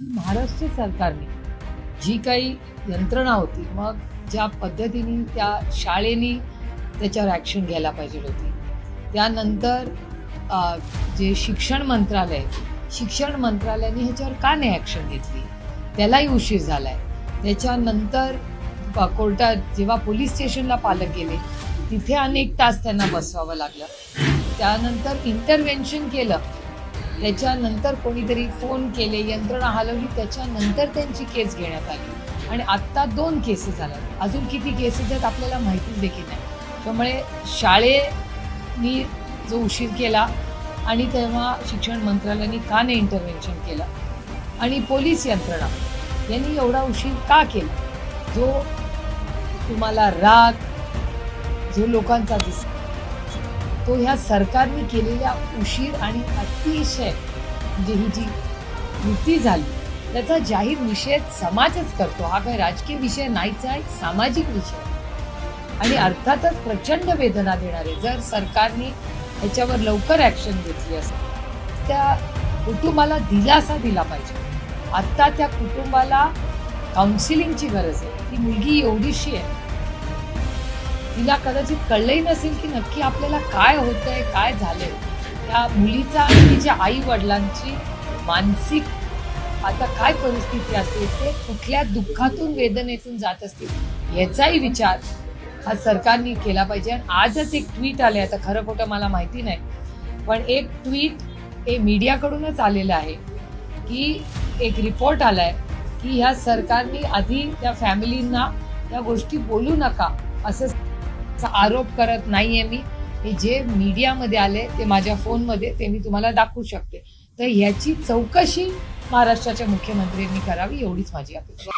महाराष्ट्र सरकारने जी काही यंत्रणा होती मग ज्या पद्धतीने त्या शाळेनी त्याच्यावर ॲक्शन घ्यायला पाहिजे होती. त्यानंतर जे शिक्षण मंत्रालय आहे, शिक्षण मंत्रालयाने ह्याच्यावर का नाही ॲक्शन घेतली? त्यालाही उशीर झाला आहे त्याच्यानंतर कोर्टात जेव्हा पोलीस स्टेशनला पालक गेले तिथे अनेक तास त्यांना बसवावं लागलं. त्यानंतर इंटरव्हेन्शन केलं. त्याच्यानंतर कोणीतरी फोन केले यंत्रणा हलवली त्याच्यानंतर त्यांची केस घेण्यात आली. आणि आत्ता दोन केसेस झाल्या अजून किती केसेस आहेत आपल्याला माहितीच देखील नाही. त्यामुळे शाळेनी जो उशीर केला आणि तेव्हा शिक्षण मंत्रालयाने का नाही इंटरव्हेन्शन केलं? आणि पोलीस यंत्रणा यांनी एवढा उशीर का केला? जो तुम्हाला राग जो लोकांचा दिसतो. तो ह्या सरकारने केलेल्या उशीर आणि अतिशय म्हणजे ही जी कृती झाली. त्याचा जाहीर निषेध समाजच करतो. हा काही राजकीय विषय नाहीच आहे सामाजिक विषय. आणि अर्थातच प्रचंड वेदना देणारे जर सरकारने ह्याच्यावर लवकर ॲक्शन घेतली असेल त्या कुटुंबाला दिलासा दिला पाहिजे. आत्ता त्या कुटुंबाला काउन्सिलिंगची गरज आहे. ती मुलगी एवढीशी आहे तिला कदाचित कळलंही नसेल की नक्की आपल्याला काय होतंय काय झालंय. त्या मुलीचा आणि तिच्या आई वडिलांची मानसिक आता काय परिस्थिती असेल ते कुठल्या दुःखातून वेदनेतून जात असतील याचाही विचार हा सरकारने केला पाहिजे. आणि आजच एक ट्विट आले आता खरं खोटं मला माहिती नाही पण एक ट्विट हे मीडियाकडूनच आलेलं आहे की एक रिपोर्ट आलाय की ह्या सरकारने आधी त्या फॅमिलींना या गोष्टी बोलू नका असं आरोप करत नाहीये मी. हे जे मीडियामध्ये आले ते माझ्या फोनमध्ये ते मी तुम्हाला दाखवू शकते. तर ह्याची चौकशी महाराष्ट्राच्या मुख्यमंत्र्यांनी करावी एवढीच माझी अपेक्षा